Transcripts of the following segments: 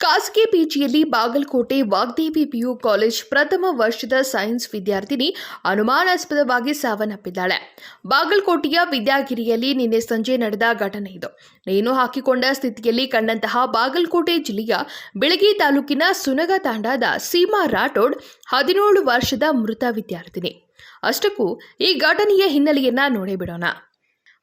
ಖಾಸಗಿ ಪಿಜಿಯಲ್ಲಿ Bagalkot Vagdevi PU college ಪ್ರಥಮ ವರ್ಷದ ಸೈನ್ಸ್ ವಿದ್ಯಾರ್ಥಿನಿ ಅನುಮಾನಾಸ್ಪದವಾಗಿ ಸಾವನ್ನಪ್ಪಿದ್ದಾಳೆ. ಬಾಗಲಕೋಟೆಯ ವಿದ್ಯಾಗಿರಿಯಲ್ಲಿ ನಿನ್ನೆ ಸಂಜೆ ನಡೆದ ಘಟನೆ ಇದು. ನೇಣು ಹಾಕಿಕೊಂಡ ಸ್ಥಿತಿಯಲ್ಲಿ ಕಂಡಂತಹ ಬಾಗಲಕೋಟೆ ಜಿಲ್ಲೆಯ ಬೆಳಗಿ ತಾಲೂಕಿನ ಸುನಗ ತಾಂಡಾದ ಸೀಮಾ ರಾಠೋಡ್ ಹದಿನೇಳು ವರ್ಷದ ಮೃತ ವಿದ್ಯಾರ್ಥಿನಿ. ಅಷ್ಟಕ್ಕೂ ಈ ಘಟನೆಯ ಹಿನ್ನೆಲೆಯನ್ನ ನೋಡೇ ಬಿಡೋಣ.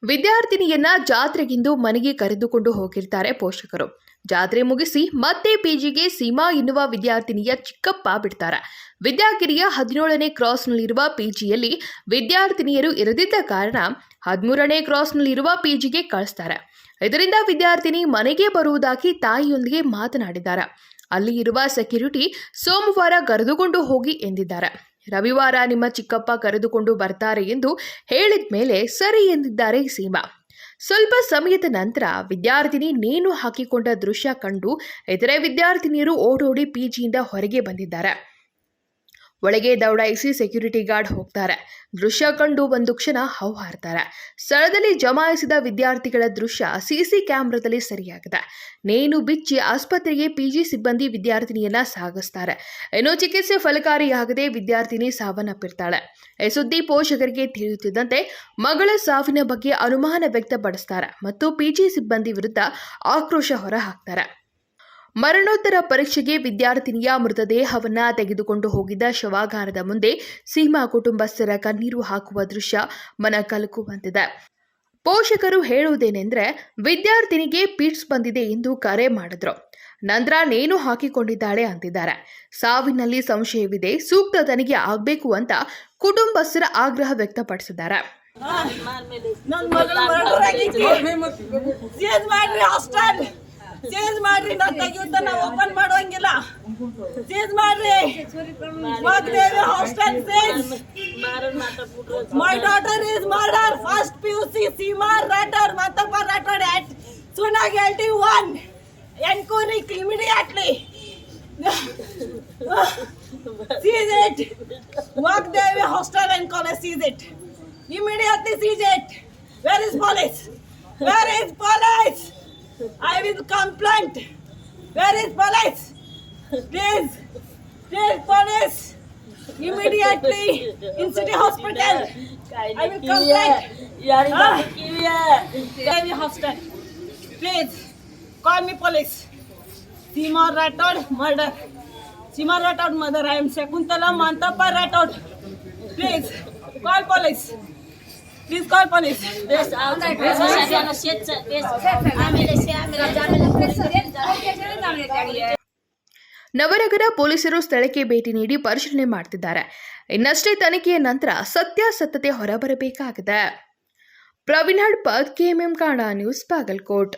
ವಿದ್ಯಾರ್ಥಿನಿಯನ್ನ ಜಾತ್ರೆಗಿಂದು ಮನೆಗೆ ಕರೆದುಕೊಂಡು ಹೋಗಿರ್ತಾರೆ ಪೋಷಕರು. ಜಾತ್ರೆ ಮುಗಿಸಿ ಮತ್ತೆ ಪಿಜಿಗೆ ಸೀಮಾ ಎನ್ನುವ ವಿದ್ಯಾರ್ಥಿನಿಯ ಚಿಕ್ಕಪ್ಪ ಬಿಡ್ತಾರೆ. ವಿದ್ಯಾಗಿರಿಯ ಹದಿನೇಳನೇ ಕ್ರಾಸ್ನಲ್ಲಿರುವ ಪಿಜಿಯಲ್ಲಿ ವಿದ್ಯಾರ್ಥಿನಿಯರು ಇರದಿದ್ದ ಕಾರಣ ಹದಿಮೂರನೇ ಕ್ರಾಸ್ನಲ್ಲಿರುವ ಪಿಜಿಗೆ ಕಳಿಸ್ತಾರೆ. ಇದರಿಂದ ವಿದ್ಯಾರ್ಥಿನಿ ಮನೆಗೆ ಬರುವುದಾಗಿ ತಾಯಿಯೊಂದಿಗೆ ಮಾತನಾಡಿದ್ದಾರೆ. ಅಲ್ಲಿ ಇರುವ ಸೆಕ್ಯೂರಿಟಿ ಸೋಮವಾರ ಕರೆದುಕೊಂಡು ಹೋಗಿ ಎಂದಿದ್ದಾರೆ. ರವಿವಾರ ನಿಮ್ಮ ಚಿಕ್ಕಪ್ಪ ಕರೆದುಕೊಂಡು ಬರ್ತಾರೆ ಎಂದು ಹೇಳಿದ ಮೇಲೆ ಸರಿ ಎಂದಿದ್ದಾರೆ ಸೀಮಾ. ಸ್ವಲ್ಪ ಸಮಯದ ನಂತರ ವಿದ್ಯಾರ್ಥಿನಿ ನೇಣು ಹಾಕಿಕೊಂಡ ದೃಶ್ಯ ಕಂಡು ಇತರೆ ವಿದ್ಯಾರ್ಥಿನಿಯರು ಓಡೋಡಿ ಪಿಜಿಯಿಂದ ಹೊರಗೆ ಬಂದಿದ್ದಾರೆ. ಒಳಗೆ ದೌಡಾಯಿಸಿ ಸೆಕ್ಯೂರಿಟಿ ಗಾರ್ಡ್ ಹೋಗ್ತಾರೆ. ದೃಶ್ಯ ಕಂಡು ಒಂದು ಕ್ಷಣ ಹೌಹಾರ್ತಾರೆ ಸ್ಥಳದಲ್ಲಿ ಜಮಾಯಿಸಿದ ವಿದ್ಯಾರ್ಥಿಗಳ ದೃಶ್ಯ ಸಿಸಿ ಕ್ಯಾಮ್ರಾದಲ್ಲಿ ಸರಿಯಾಗಿದೆ. ನೇಣು ಬಿಚ್ಚಿ ಆಸ್ಪತ್ರೆಗೆ ಪಿಜಿ ಸಿಬ್ಬಂದಿ ವಿದ್ಯಾರ್ಥಿನಿಯನ್ನ ಸಾಗಿಸ್ತಾರೆ. ಏನೋ ಚಿಕಿತ್ಸೆ ಫಲಕಾರಿಯಾಗದೆ ವಿದ್ಯಾರ್ಥಿನಿ ಸಾವನ್ನಪ್ಪಿರ್ತಾಳೆ. ಈ ಸುದ್ದಿ ಪೋಷಕರಿಗೆ ತಿಳಿಯುತ್ತಿದ್ದಂತೆ ಮಗಳ ಸಾವಿನ ಬಗ್ಗೆ ಅನುಮಾನ ವ್ಯಕ್ತಪಡಿಸ್ತಾರೆ ಮತ್ತು ಪಿಜಿ ಸಿಬ್ಬಂದಿ ವಿರುದ್ಧ ಆಕ್ರೋಶ ಹೊರಹಾಕ್ತಾರೆ. ಮರಣೋತ್ತರ ಪರೀಕ್ಷೆಗೆ ವಿದ್ಯಾರ್ಥಿನಿಯ ಮೃತದೇಹವನ್ನು ತೆಗೆದುಕೊಂಡು ಹೋಗಿದ್ದ ಶವಾಗಾರದ ಮುಂದೆ ಸೀಮಾ ಕುಟುಂಬಸ್ಥರ ಕಣ್ಣೀರು ಹಾಕುವ ದೃಶ್ಯ ಮನ ಕಲಕುವಂತಿದೆ. ಪೋಷಕರು ಹೇಳುವುದೇನೆಂದ್ರೆ, ವಿದ್ಯಾರ್ಥಿನಿಗೆ ಪೀಟ್ಸ್ ಬಂದಿದೆ ಎಂದು ಕರೆ ಮಾಡಿದ್ರು. ನಂತರ ನೇನು ಹಾಕಿಕೊಂಡಿದ್ದಾಳೆ ಅಂತಿದ್ದಾರೆ. ಸಾವಿನಲ್ಲಿ ಸಂಶಯವಿದೆ, ಸೂಕ್ತ ತನಿಖೆ ಆಗಬೇಕು ಅಂತ ಕುಟುಂಬಸ್ಥರ ಆಗ್ರಹ ವ್ಯಕ್ತಪಡಿಸಿದ್ದಾರೆ. ಮಾಡ್ರಿ ನಾ ತೆಗಿಯುತ್ತ ನಾ ಓಪನ್ ಮಾಡುವಂಗಿಲ್ಲ ಚೇಂಜ್ ಮಾಡ್ರಿ Vagdevi hostel change my daughter is murder first P U C Seema Rathod Mattappa Rathod at Sunag AT one enquiry immediately seize it Vagdevi hostel and college seize it Immediately seize it. Where is police? Where is police? I will complaint. Where is police? Please, please police. Immediately in city hospital. I will complaint. Huh? Devi hospital. Please call me police. Seema Rathod murder. Seema Rathod mother. I am Shakuntala Mantappa Rathod. Please call police. Please call police. Navanagar ಪೊಲೀಸರು ಸ್ಥಳಕ್ಕೆ ಭೇಟಿ ನೀಡಿ ಪರಿಶೀಲನೆ ಮಾಡ್ತಿದ್ದಾರೆ. ಇನ್ನಷ್ಟೇ ತನಿಖೆಯ ನಂತರ ಸತ್ಯಾಸತ್ಯತೆ ಹೊರಬರಬೇಕಾಗಿದೆ. ಪ್ರವೀಣ್ ಹಡ್ಪದ್ ಕೆಎಂಎಂ ಕಾಣ ನ್ಯೂಸ್ ಬಾಗಲ್ಕೋಟ್.